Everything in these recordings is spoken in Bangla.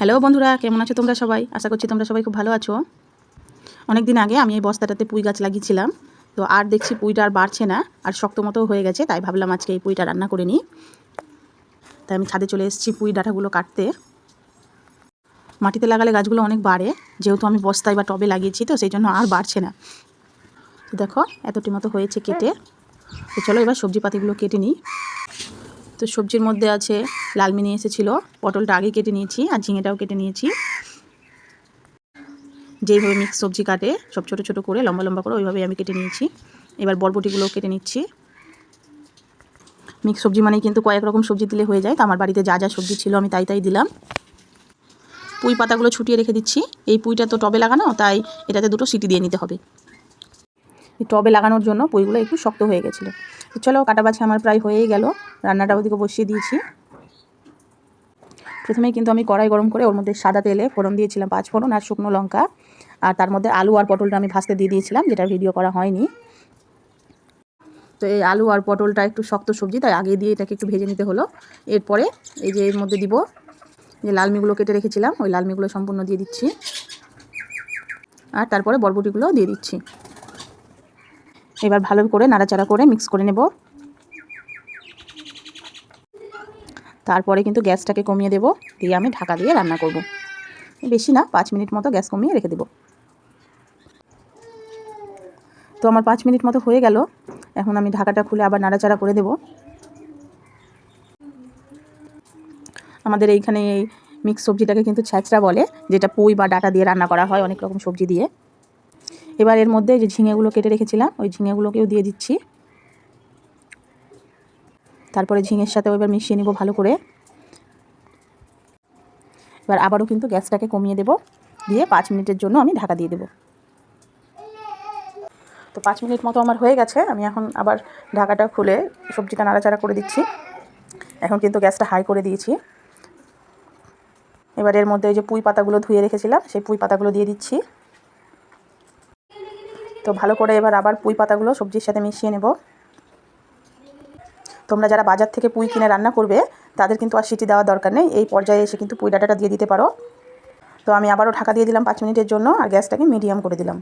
হ্যালো বন্ধুরা, কেমন আছো তোমরা সবাই? আশা করছি তোমরা সবাই খুব ভালো আছো। অনেক দিন আগে আমি এই বস্তাটাতে পুঁই গাছ লাগিয়েছিলাম। তো আর দেখছি পুঁইটা আর বাড়ছে না, আর শক্ত মতো হয়ে গেছে, তাই ভাবলাম আজকে এই পুঁইটা রান্না করে নিই। তাই আমি ছাদে চলে এসেছি পুঁই ডাঁটাগুলো কাটতে। মাটিতে লাগালে গাছগুলো অনেক বাড়ে, যেহেতু আমি বস্তায় বা টবে লাগিয়েছি, তো সেই জন্য আর বাড়ছে না। তো দেখো, এতটি মতো হয়েছে কেটে। তো চলো এবার সবজি পাতিগুলো কেটে নিই। তো সবজির মধ্যে আছে লালমিনি এসেছিল, পটলটা আগে কেটে নিয়েছি আর ঝিঙেটাও কেটে নিয়েছি। যেইভাবে মিক্স সবজি কাটে, সব ছোটো ছোটো করে, লম্বা লম্বা করে ওইভাবেই আমি কেটে নিয়েছি। এবার বরবটিগুলো কেটে নিচ্ছি। মিক্স সবজি মানেই কিন্তু কয়েক রকম সবজি দিলে হয়ে যায়, তো আমার বাড়িতে যা যা সবজি ছিল আমি তাই তাই দিলাম। পুঁই পাতাগুলো ছুটিয়ে রেখে দিচ্ছি। এই পুঁইটা তো টবে লাগানো, তাই এটাতে দুটো সিটি দিয়ে নিতে হবে। টবে লাগানোর জন্য পুঁইগুলো একটু শক্ত হয়ে গেছিল। চলো কাটা বাছা আমার প্রায় হয়েই গেল। রান্নাটা ওদিকে বসিয়ে দিয়েছি। প্রথমেই কিন্তু আমি কড়াই গরম করে ওর মধ্যে সাদা তেলে ফোড়ন দিয়েছিলাম পাঁচ ফোড়ন আর শুকনো লঙ্কা। আর তার মধ্যে আলু আর পটলটা আমি ভাজতে দিয়ে দিয়েছিলাম, যেটা ভিডিও করা হয়নি। তো এই আলু আর পটলটা একটু শক্ত সবজি, তাই আগে দিয়ে এটাকে একটু ভেজে নিতে হলো। এরপরে এই যে এর মধ্যে দিব যে লালমিগুলো কেটে রেখেছিলাম, ওই লালমিগুলো সম্পূর্ণ দিয়ে দিচ্ছি। আর তারপরে বরবটিগুলো দিয়ে দিচ্ছি। এবার ভালো করে নাড়াচাড়া করে মিক্স করে নেব। তারপরে কিন্তু গ্যাসটাকে কমিয়ে দেব, দিয়ে আমি ঢাকা দিয়ে রান্না করব। বেশি না, পাঁচ মিনিট মতো গ্যাস কমিয়ে রেখে দেব। তো আমার পাঁচ মিনিট মতো হয়ে গেল, এখন আমি ঢাকাটা খুলে আবার নাড়াচাড়া করে দেব। আমাদের এইখানে এই মিক্স সবজিটাকে কিন্তু ছ্যাঁচড়া বলে, যেটা পুঁই বা ডাটা দিয়ে রান্না করা হয় অনেক রকম সবজি দিয়ে। এবার এর মধ্যে যে ঝিঙেগুলো কেটে রেখেছিলাম, ওই ঝিঙেগুলোকেও দিয়ে দিচ্ছি। তারপরে ঝিঙের সাথেও এবার মিশিয়ে নিব ভালো করে। এবার আবারও কিন্তু গ্যাসটাকে কমিয়ে দেব, দিয়ে পাঁচ মিনিটের জন্য আমি ঢাকা দিয়ে দেব। তো পাঁচ মিনিট মতো আমার হয়ে গেছে, আমি এখন আবার ঢাকাটা খুলে সবজিটা নাড়াচাড়া করে দিচ্ছি। এখন কিন্তু গ্যাসটা হাই করে দিয়েছি। এবার এর মধ্যে ওই যে পুঁই পাতাগুলো ধুয়ে রেখেছিলাম, সেই পুঁই পাতাগুলো দিয়ে দিচ্ছি। তো ভালো করে এবার আবার পুঁই পাতাগুলো সবজির সাথে মিশিয়ে নেব। তোমরা যারা বাজার থেকে পুঁই কিনে রান্না করবে, তাদের কিন্তু আর সিটি দেওয়ার দরকার নেই। এই পর্যায়ে এসে কিন্তু পুঁই ডাটাটা দিয়ে দিতে পারো। তো আমি আবারও ঢাকা দিয়ে দিলাম পাঁচ মিনিটের জন্য আর গ্যাসটাকে মিডিয়াম করে দিলাম।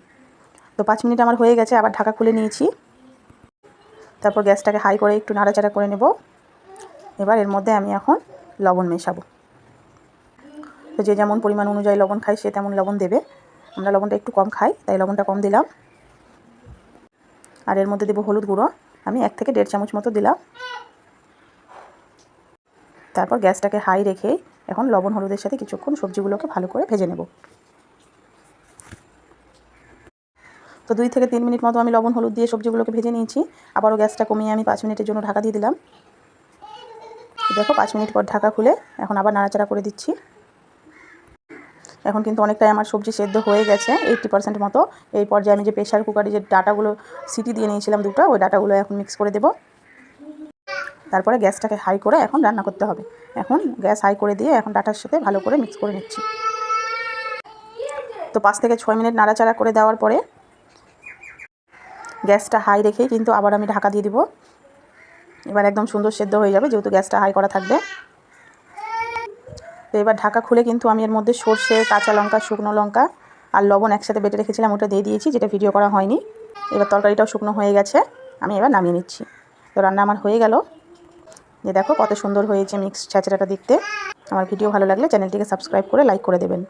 তো পাঁচ মিনিট আমার হয়ে গেছে, আবার ঢাকা খুলে নিয়েছি। তারপর গ্যাসটাকে হাই করে একটু নাড়াচাড়া করে নেব। এবার এর মধ্যে আমি এখন লবণ মেশাবো। তো যে যেমন পরিমাণ অনুযায়ী লবণ খাই সে তেমন লবণ দেবে। আমরা লবণটা একটু কম খাই, তাই লবণটা কম দিলাম। আর এর মধ্যে দেবো হলুদ গুঁড়ো। আমি এক থেকে দেড় চামচ মতো দিলাম। তারপর গ্যাসটাকে হাই রেখে এখন লবণ হলুদের সাথে কিছুক্ষণ সবজিগুলোকে ভালো করে ভেজে নেব। তো দুই থেকে তিন মিনিট মতো আমি লবণ হলুদ দিয়ে সবজিগুলোকে ভেজে নিয়েছি। আবারও গ্যাসটা কমিয়ে আমি পাঁচ মিনিটের জন্য ঢাকা দিয়ে দিলাম। দেখো, পাঁচ মিনিট পর ঢাকা খুলে এখন আবার নাড়াচাড়া করে দিচ্ছি। এখন কিন্তু অনেকটাই আমার সবজি সেদ্ধ হয়ে গেছে এইট্টি পার্সেন্ট মতো। এই পর্যায়ে আমি যে প্রেশার কুকারে যে ডাটাগুলো, সিটি দিয়ে নিয়েছিলাম দুটো, ওই ডাটাগুলো এখন মিক্স করে দেব। তারপরে গ্যাসটাকে হাই করে এখন রান্না করতে হবে। এখন গ্যাস হাই করে দিয়ে এখন ডাটার সাথে ভালো করে মিক্স করে নিচ্ছি। তো পাঁচ থেকে ছয় মিনিট নাড়াচাড়া করে দেওয়ার পরে গ্যাসটা হাই রেখেই কিন্তু আবার আমি ঢাকা দিয়ে দিব। এবার একদম সুন্দর সেদ্ধ হয়ে যাবে, যেহেতু গ্যাসটা হাই করা থাকবে। এবার ঢাকা খুলে কিন্তু আমি এর মধ্যে সর্ষে, কাঁচা লঙ্কা, শুকনো লঙ্কা আর লবণ একসাথে বেটে রেখেছিলাম, ওটা দিয়ে দিয়েছি, যেটা ভিডিও করা হয়নি। এবার তরকারিটাও শুকনো হয়ে গেছে, আমি এবার নামিয়ে নিচ্ছি। তো রান্না আমার হয়ে গেল। যে দেখো কত সুন্দর হয়েছে মিক্স ছ্যাঁচড়াটা দেখতে। আমার ভিডিও ভালো লাগলে চ্যানেলটিকে সাবস্ক্রাইব করে লাইক করে দেবেন।